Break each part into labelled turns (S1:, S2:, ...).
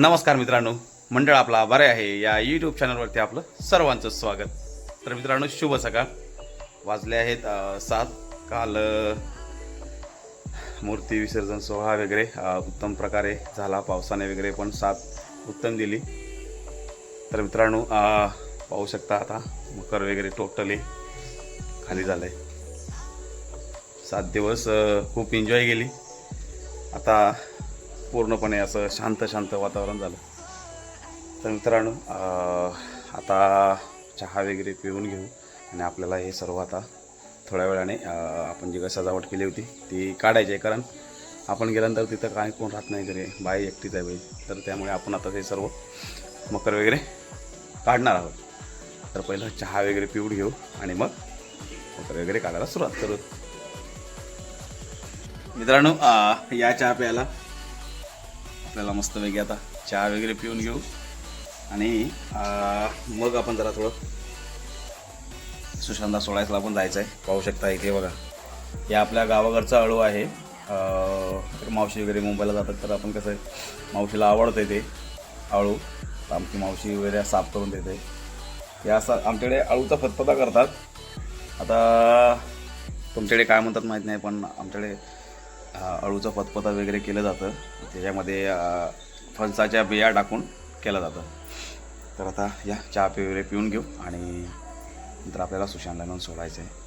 S1: नमस्कार मित्रांनो. मंडळ आपला बरे आहे. या यूट्यूब चॅनलवरती आपलं सर्वांचं स्वागत. तर मित्रांनो शुभ सकाळ. वाजले आहेत सात. काल मूर्ती विसर्जन सोहळा वगैरे उत्तम प्रकारे झाला. पावसाने वगैरे पण साथ उत्तम दिली. तर मित्रांनो पाहू शकता आता मकर वगैरे टोटली खाली झालंय. सात दिवस खूप एन्जॉय गेली आता पूर्णपणे असं शांत शांत वातावरण झालं. तर मित्रांनो आता चहा वगैरे पिऊन घेऊ आणि आपल्याला हे सर्व आता थोड्या वेळाने आपण जी काही सजावट केली होती ती काढायची आहे. कारण आपण गेल्यानंतर तिथं काय कोण राहत नाही घरी बाई एकटीच आहे बाई. तर त्यामुळे आपण आता हे सर्व मकर वगैरे काढणार आहोत. तर पहिलं चहा वगैरे पिऊन घेऊ आणि मग मकर वगैरे काढायला सुरुवात करू. मित्रांनो या चहा प्यायला आपल्याला मस्तपैकी आता चहा वगैरे पिऊन घेऊ. आणि मग आपण जरा थोडं सुशांतला सोडायला पण जायचं आहे पाहू शकता इथे बघा. हे आपल्या गावाकडचा अळू आहे. मावशी वगैरे मुंबईला जातात तर आपण कसं आहे मावशीला आवडतं ते अळू. आमची मावशी वगैरे साफ करून देते. हे असं आमच्याकडे अळूचा फतफता करतात. आता तुमच्याकडे काय म्हणतात माहीत नाही पण आमच्याकडे अळूचा फतफता वगैरे केलं जातं. त्याच्यामध्ये फणसाच्या बिया टाकून केलं जातं. तर आता या चहा पे वगैरे पिऊन घेऊ आणि नंतर आपल्याला सुशांतला नेऊन सोडायचं आहे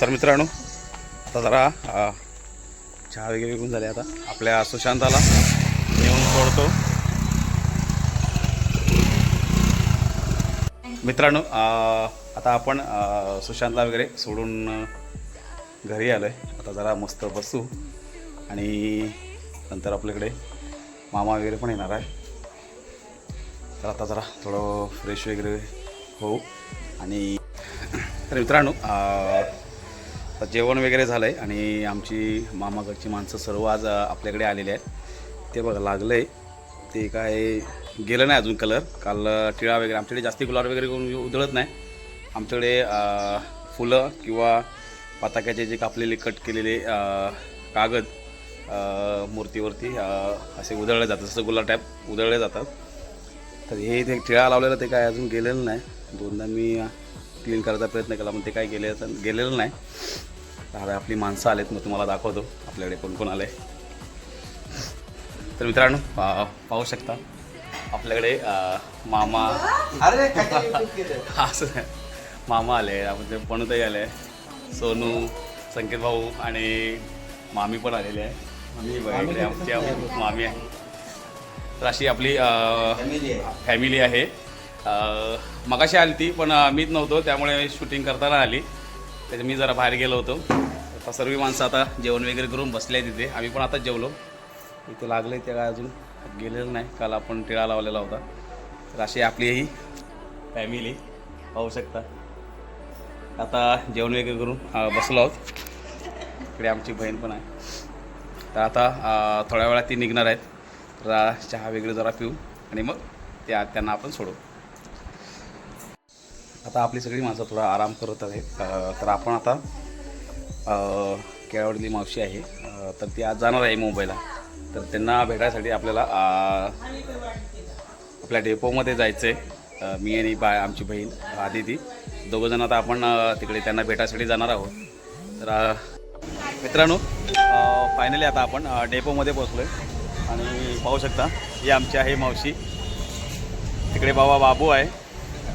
S1: तर मित्रांनो आता जरा चहा वगैरे विकून झाले आता. आपल्या सुशांताला नेऊन सोडतो. मित्रांनो आता आपण सुशांतला वगैरे सोडून घरी आलो आहे आता जरा मस्त बसू. आणि नंतर आपल्याकडे मामा वगैरे पण येणार आहे. तर आता जरा थोडं फ्रेश वगैरे होऊ. आणि तर मित्रांनो जेवण वगैरे झालं आहे आणि आमची मामाकडची माणसं सर्व आज आपल्याकडे आलेली आहेत. ते बघा लागलं आहे ते काय गेलं नाही अजून कलर काल टिळा वगैरे आमच्याकडे जास्ती गुलाब वगैरे करून उधळत नाही. आमच्याकडे फुलं किंवा पताक्याचे जे कापलेले कट केलेले कागद मूर्तीवरती असे उधळले जातात. जसं गुलाब टाईप उधळले जातात. तर हे ते टिळा लावलेलं ते काय अजून गेलेलं नाही. दोनदा मी क्लीन करायचा प्रयत्न केला पण ते काय गेले गेलेलं नाही. तर आपली माणसं आलेत मग तुम्हाला दाखवतो. आपल्याकडे कोण कोण आले तर मित्रांनो पाहू शकता. आपल्याकडे मामा. असं. मामा आले आपण ते पणूताई आले सोनू संकेत भाऊ आणि मामी पण आलेली आहे. मामी बघा इकडे आमची आम- मामी आहे. तर अशी आपली
S2: फॅमिली आहे
S1: मगाशी आली ती पण मीच नव्हतो त्यामुळे शूटिंग करताना आली. त्याच्या मी जरा बाहेर गेलो होतो. आता सर्व माणसं आता जेवण वगैरे करून बसले आहे तिथे आम्ही पण आताच जेवलो. इथे लागले ते काय अजून. गेलेलं नाही. काल आपण टिळा लावलेला होता. तर अशी आपली ही फॅमिली पाहू शकता. आता जेवण वगैरे करून बसलो आहोत. इकडे आमची बहीण पण आहे. तर आता थोड्या वेळात ती निघणार आहेत. तर चहा वगैरे जरा पिऊ आणि मग त्या त्यांना आपण सोडू. आता आपली सगळी माणसं थोडा आराम करत आहेत. तर आपण आता केळवडली मावशी आहे. तर ती आज जाणार आहे मुंबईला. तर त्यांना भेटायसाठी आपल्याला आपल्या डेपोमध्ये जायचं आहे मी आणि बा आमची बहीण आदिती. दोघंजण आता आपण तिकडे त्यांना भेटायसाठी जाणार आहोत. तर मित्रांनो फायनली आता आपण डेपोमध्ये पोचलो आहे आणि पाहू शकता ही आमची आहे मावशी. तिकडे बाबा बाबू आहे.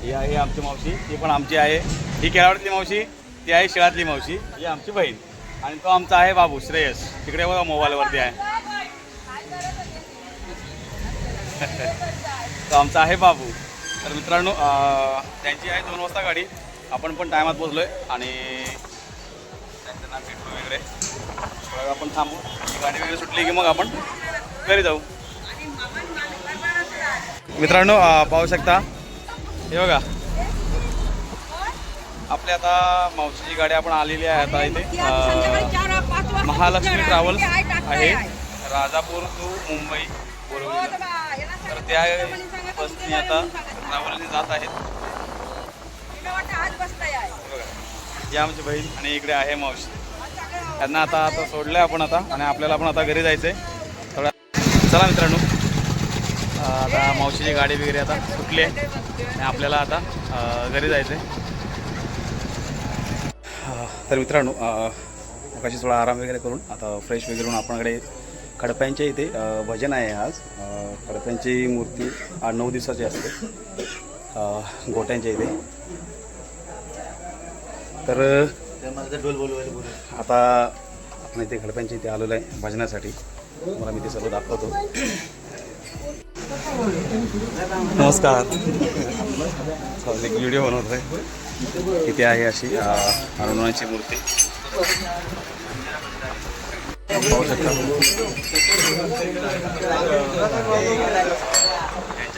S1: ही आहे आमची मावशी. ती पण आमची आहे. ही केळावडीतली मावशी ती आहे शिळातली मावशी. ही आमची बहीण. आणि तो आमचा आहे बाबू श्रेयस. तिकडे बघा मोबाईलवरती आहे. तो आमचा आहे बाबू. तर मित्रांनो त्यांची आहे दोन वाजता गाडी. आपण पण टायमात पोचलो आहे आणि त्यांचं नाव भेटलो वगैरे. थोडा आपण थांबू. गाडी वगैरे सुटली की मग आपण घरी जाऊ. मित्रांनो पाहू शकता. हे बघा. आपल्या आता मावशीची गाडी आपण आलेली आहे आता इथे. महालक्ष्मी ट्रॅव्हल्स आहे. राजापूर टू मुंबई. बोरवली तर त्या बसनी आता ट्रॅव्हलने जात आहेत. जी बघा. ही आमची बहीण आणि इकडे आहे मावशी. त्यांना आता आता सोडलं आहे आपण आता आणि आपल्याला पण आता घरी जायचं आहे थोडा चला मित्रांनो. आता मावशीची गाडी वगैरे आता सुटली आहे आणि आपल्याला आता घरी जायचं आहे तर मित्रांनो कशी थोडा आराम वगैरे करून आता फ्रेश वगैरे होऊन आपल्याकडे खडप्यांच्या इथे भजन आहे आज. खडप्यांची मूर्ती आठ नऊ दिवसाची असते. गोट्यांच्या इथे. तर आता आपण इथे खडप्यांच्या इथे आलेलो आहे भजनासाठी. मला मी ते सर्व दाखवतो. नमस्कार. एक व्हिडिओ बनवत आहे इथे आहे अशी हनुमानाची मूर्ती. पाहू शकता?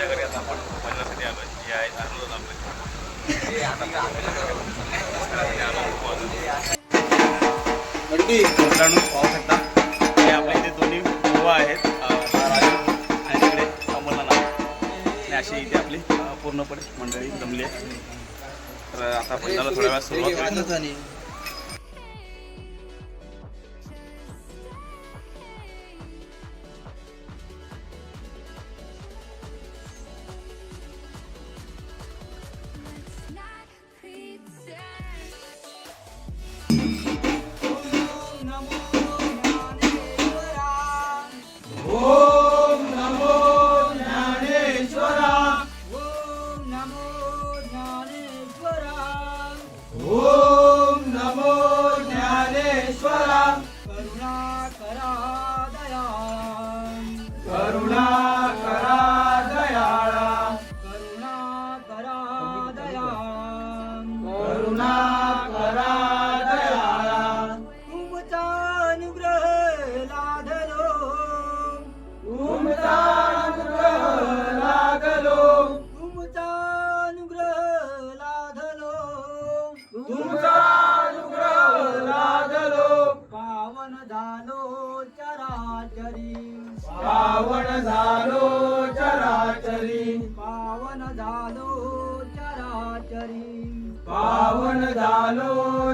S1: घरी आता आपण भजनासाठी आलो आहे मित्रांनो पाहू शकता हे आपल्या इथे दोन्ही आहेत राजू आणि तिकडे अशी इथे आपली पूर्णपणे मंडळी जमली आहे. तर आता पंडाला थोड्या वेळा सुरुवात करू.
S3: तुमचा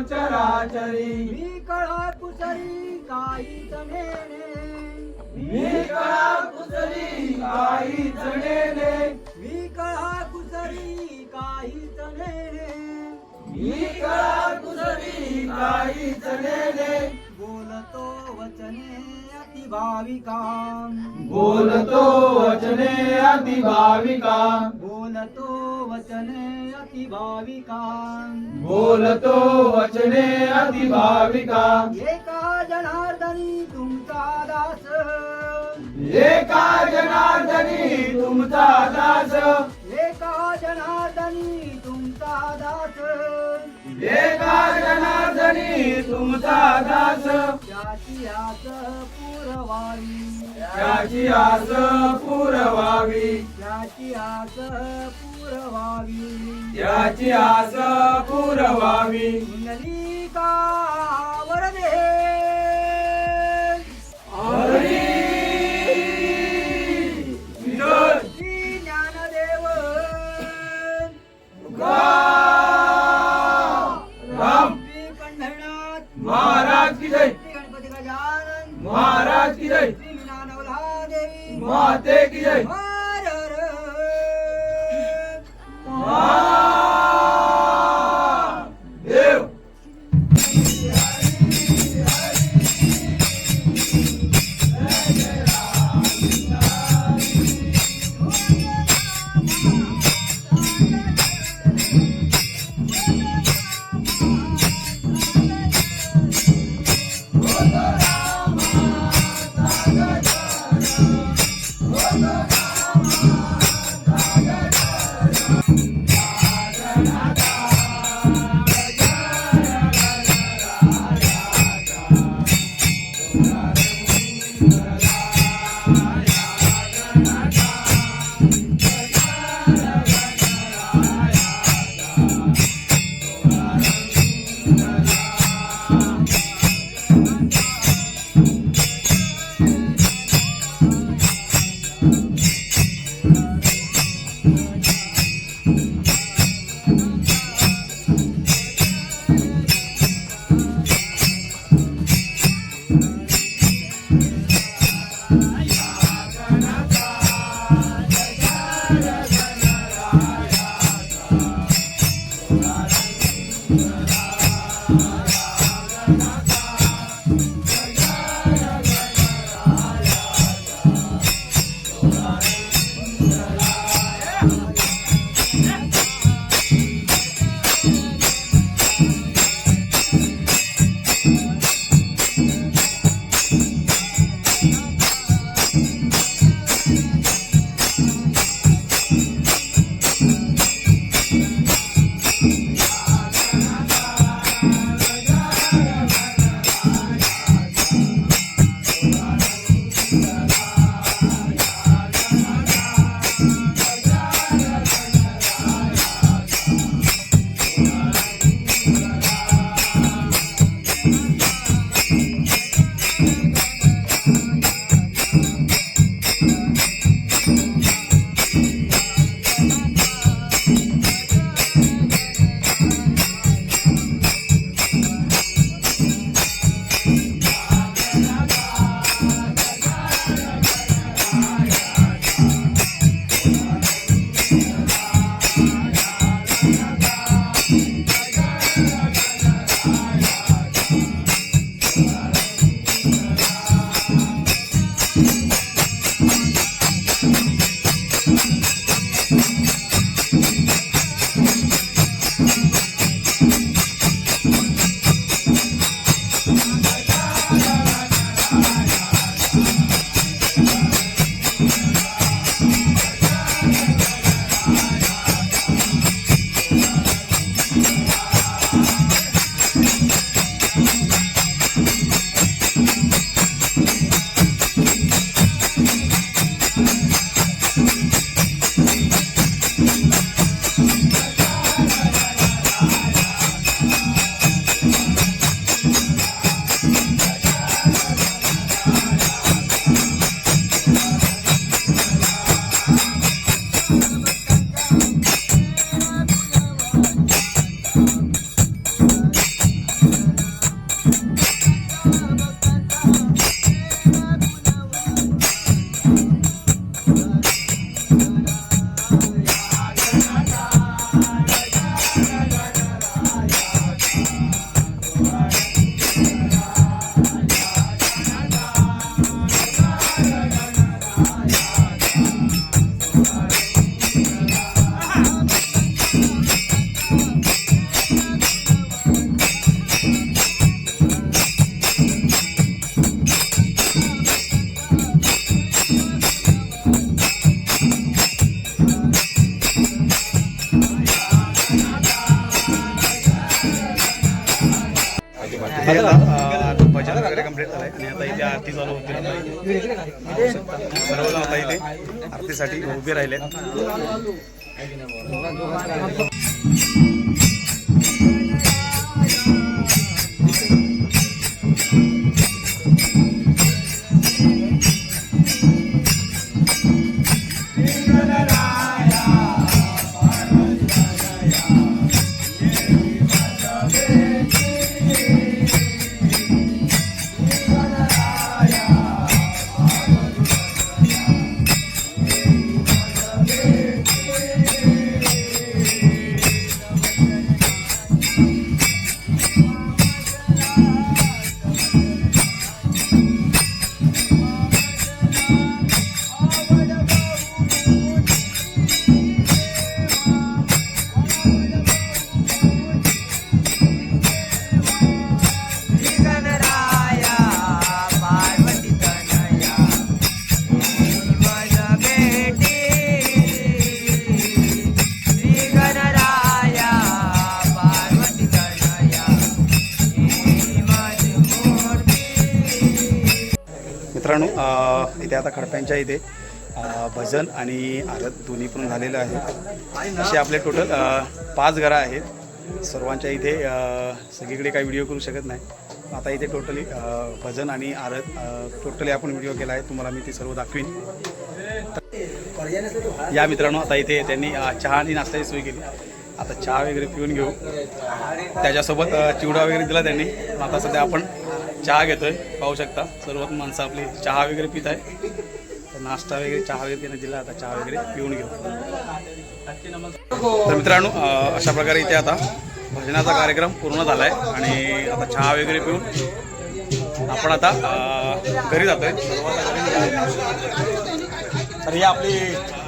S3: चराचरी मी कळा कुसरी काहीच नेणे.
S4: मी कळा कुसरी काही जणेने
S3: मी कळा कुसरी काहीच नेणे.
S4: मी कळा कुसरी काही जणेने
S3: बोलतो वचने अति भाविका
S4: बोलतो वचने अति भाविका
S3: बोलतो वचने अति भाविका।
S4: बोलतो वचने अति भाविका।
S3: एका जनार्दनी तुमचा दास।
S4: एका जनार्दनी तुमचा दास।
S3: एका जनार्दनी तुमचा दास।
S4: एका जनार्दनी तुमचा दास।
S3: त्याची आस पुरवावी।
S4: त्याची आस पुरवावी।
S3: त्याची आस पुरवावी.
S4: त्याची आस पुरवावी.
S3: कुंडलिका
S1: Thank. भजन वगैरे इथे आरती चालू होते सर्वजण इथे आरतीसाठी. उभे राहिले इथे आता खडप्यांच्या इथे भजन आणि आरत दोन्ही पण झालेलं आहे. असे आपले टोटल पाच घरं आहेत. सर्वांच्या इथे सगळीकडे काही व्हिडिओ करू शकत नाही. आता इथे टोटली भजन आणि आरत टोटली आपण व्हिडिओ केला आहे. तुम्हाला मी ते सर्व दाखवीन. या मित्रांनो आता इथे त्यांनी चहा आणि नाश्त्याची सोय केली. आता चहा वगैरे पिऊन घेऊ. त्याच्यासोबत चिवडा वगैरे दिला त्यांनी. आता सध्या आपण चहा घेतोय पाहू शकता. सर्वात माणसं आपली चहा वगैरे पित आहे तर नाश्ता वगैरे चहा वगैरे त्यांनी दिला आता चहा वगैरे पिऊन घेऊ. तर मित्रांनो अशा प्रकारे इथे आता भजनाचा कार्यक्रम पूर्ण झाला आहे आणि आता चहा वगैरे पिऊन आपण आता घरी जातोय. तर ही आपली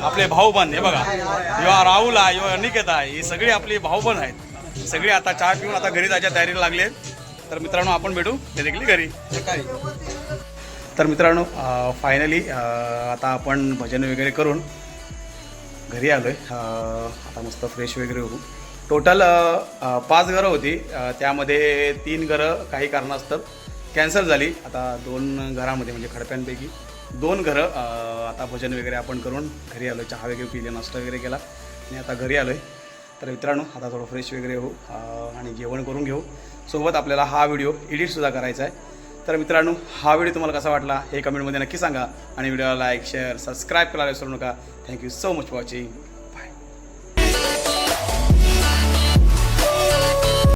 S1: आपले भाऊबंद हे बघा. युवा राहुल आहे युवा अनिकेत आहे ही सगळी आपली भाऊबंद आहेत. सगळी आता चहा पिऊन आता घरी जायच्या तयारीला लागले तर मित्रांनो आपण भेटू डायरेक्टली घरी. तर मित्रांनो फायनली आता आपण भजन वगैरे करून घरी आलो आहे आता मस्त फ्रेश वगैरे होऊ. टोटल पाच घरं होती. त्यामध्ये तीन घरं काही कारणास्तव कॅन्सल झाली. आता दोन घरामध्ये म्हणजे खडप्यांपैकी दोन घरं आता भजन वगैरे आपण करून घरी आलो चहा वगैरे पिले नाश्ता वगैरे केला. आणि आता घरी आलो आहे तर मित्रांनो आता थोडं फ्रेश वगैरे होऊ आणि जेवण करून घेऊ. सोबत आपल्याला हा व्हिडिओ एडिटसुद्धा करायचा आहे. तर मित्रांनो हा व्हिडिओ तुम्हाला कसा वाटला हे कमेंटमध्ये नक्की सांगा आणि व्हिडिओला लाईक शेअर सबस्क्राईब करायला विसरू नका. Thank you so much for watching